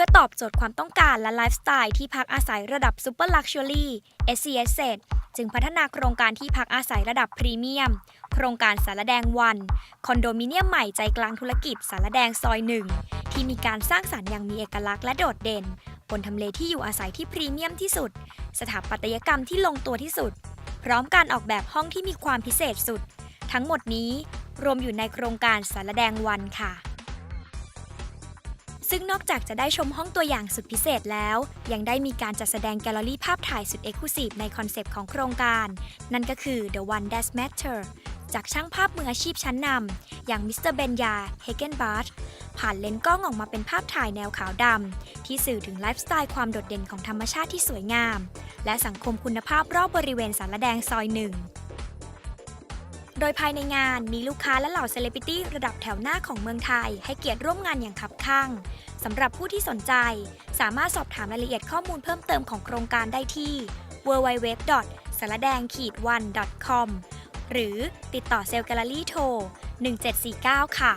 พื่อตอบโจทย์ความต้องการและไลฟ์สไตล์ที่พักอาศัยระดับซูเปอร์ลักชัวรี่ s c s จึงพัฒนาโครงการที่พักอาศัยระดับพรีเมียม โครงการสารแดงวัน คอนโดมิเนียมใหม่ใจกลางธุรกิจสารแดงซอยหนึ่งที่มีการสร้างสรรค์อย่างมีเอกลักษณ์และโดดเด่น บนทำเลที่อยู่อาศัยที่พรีเมียมที่สุด สถาปัตยกรรมที่ลงตัวที่สุด พร้อมการออกแบบห้องที่มีความพิเศษสุด ทั้งหมดนี้รวมอยู่ในโครงการสารแดงวันค่ะ ซึ่งนอกจากจะได้ชมห้องตัวอย่างสุดพิเศษแล้ว ยังได้มีการจัดแสดงแกลเลอรี่ภาพถ่ายสุดเอก u s i v e ในคอนเซปต์ของโครงการ นั่นก็คือ The One That Matter จากช่างภาพมืออาชีพชั้นนำอย่างมิสเตอร์เบนยาเฮเกนบาร์ผ่านเลนส์กล้องออกมาเป็นภาพถ่ายแนวขาวดำที่สื่อถึงไลฟ์สไตล์ความโดดเด่นของธรรมชาติที่สวยงาม และสังคมคุณภาพรอบบริเวณสารแดงซอยหนึ่ง โดยภายในงานมีลูกค้าและเหล่าเซเลบริตี้ระดับแถวหน้าของเมืองไทย ให้เกียรติร่วมงานอย่างคับข้างสำหรับผู้ที่สนใจ สามารถสอบถามรายละเอียดข้อมูลเพิ่มเติมของโครงการได้ที่ www. สารแดงขีดวัน .com หรือติดต่อเซลล์แกลเลอรี่โทร 1749 ค่ะ